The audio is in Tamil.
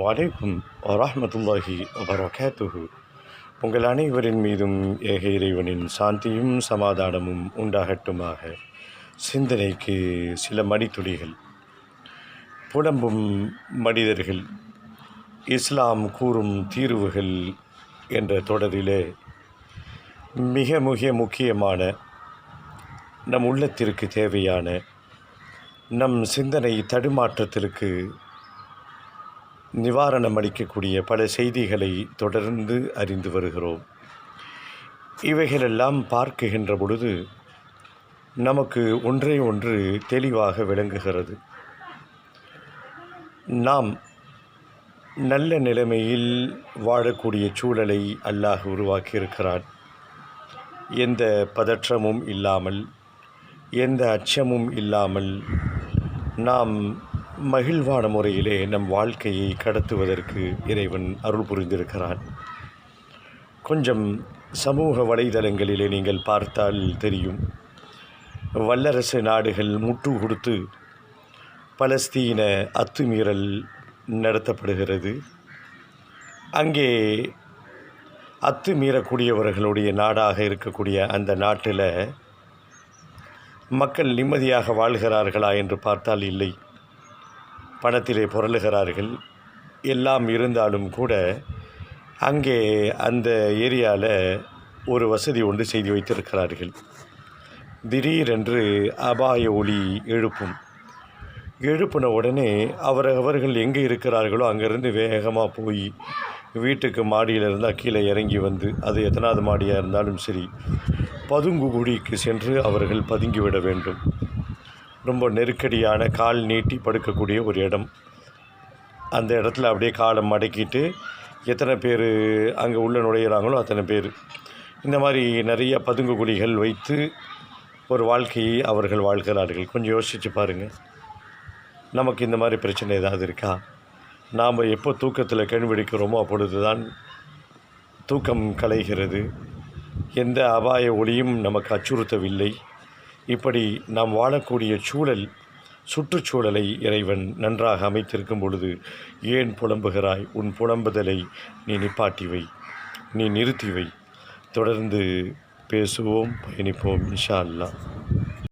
அஸ்ஸலாமு அலைக்கும் வரமத்துல்லாஹி வபரகாத்துஹு. உங்கள் அனைவரின் மீதும் ஏக இறைவனின் சாந்தியும் சமாதானமும் உண்டாகட்டுமாக. சிந்தனைக்கு சில மடித்துளிகள். புலம்பும் மனிதர்கள் இஸ்லாம் கூறும் தீர்வுகள் என்ற தொடரிலே மிக மிக முக்கியமான நம் உள்ளத்திற்கு தேவையான நம் சிந்தனை தடுமாற்றத்திற்கு நிவாரணம் அளிக்கக்கூடிய பல செய்திகளை தொடர்ந்து அறிந்து வருகிறோம். இவைகளெல்லாம் பார்க்குகின்ற பொழுது நமக்கு ஒன்றே ஒன்று தெளிவாக விளங்குகிறது. நாம் நல்ல நிலைமையில் வாழக்கூடிய சூழலை அல்லாஹ் உருவாக்கியிருக்கிறான். எந்த பதற்றமும் இல்லாமல் எந்த அச்சமும் இல்லாமல் நாம் மகிழ்வான முறையிலே நம் வாழ்க்கையை கடத்துவதற்கு இறைவன் அருள் புரிந்திருக்கிறான். கொஞ்சம் சமூக வலைதளங்களிலே நீங்கள் பார்த்தால் தெரியும். வல்லரசு நாடுகள் முட்டு கொடுத்து பலஸ்தீன அத்துமீறல் நடத்தப்படுகிறது. அங்கே அத்துமீறக்கூடியவர்களுடைய நாடாக இருக்கக்கூடிய அந்த நாட்டில் மக்கள் நிம்மதியாக வாழ்கிறார்களா என்று பார்த்தால் இல்லை. பணத்திலே புரளுகிறார்கள். எல்லாம் இருந்தாலும் கூட அங்கே அந்த ஏரியாவில் ஒரு வசதி ஒன்று செய்து வைத்திருக்கிறார்கள். திடீரென்று அபாய ஒளி எழுப்பும். எழுப்பின உடனே அவர் அவர்கள் எங்கே இருக்கிறார்களோ அங்கேருந்து வேகமாக போய் வீட்டுக்கு மாடியில் இருந்தால் கீழே இறங்கி வந்து அது எத்தனாவது மாடியாக இருந்தாலும் சரி பதுங்குகுடிக்கு சென்று அவர்கள் பதுங்கிவிட வேண்டும். ரொம்ப நெருக்கடியான கால் நீட்டி படுக்கக்கூடிய ஒரு இடம். அந்த இடத்துல அப்படியே காலை மடக்கிட்டு எத்தனை பேர் அங்கே உள்ள நுழையிறாங்களோ அத்தனை பேர். இந்த மாதிரி நிறைய பதுங்கு குழிகள் வைத்து ஒரு வாழ்க்கையை அவர்கள் வாழ்கிறார்கள். கொஞ்சம் யோசித்து பாருங்கள் நமக்கு இந்த மாதிரி பிரச்சனை ஏதாவது இருக்கா? நாம் எப்போ தூக்கத்தில் கண்பிடிக்கிறோமோ அப்பொழுது தான் தூக்கம் கலைகிறது. எந்த அபாய ஒளியும் நமக்கு அச்சுறுத்தவில்லை. இப்படி நாம் வாழக்கூடிய சூழல் சுற்றுச்சூழலை இறைவன் நன்றாக அமைத்திருக்கும் பொழுது ஏன் புலம்புகிறாய்? உன் புலம்புதலை நீ நிப்பாட்டி வை நீ நிறுத்தி வை. தொடர்ந்து பேசுவோம் பயணிப்போம் இன்ஷா அல்லாஹ்.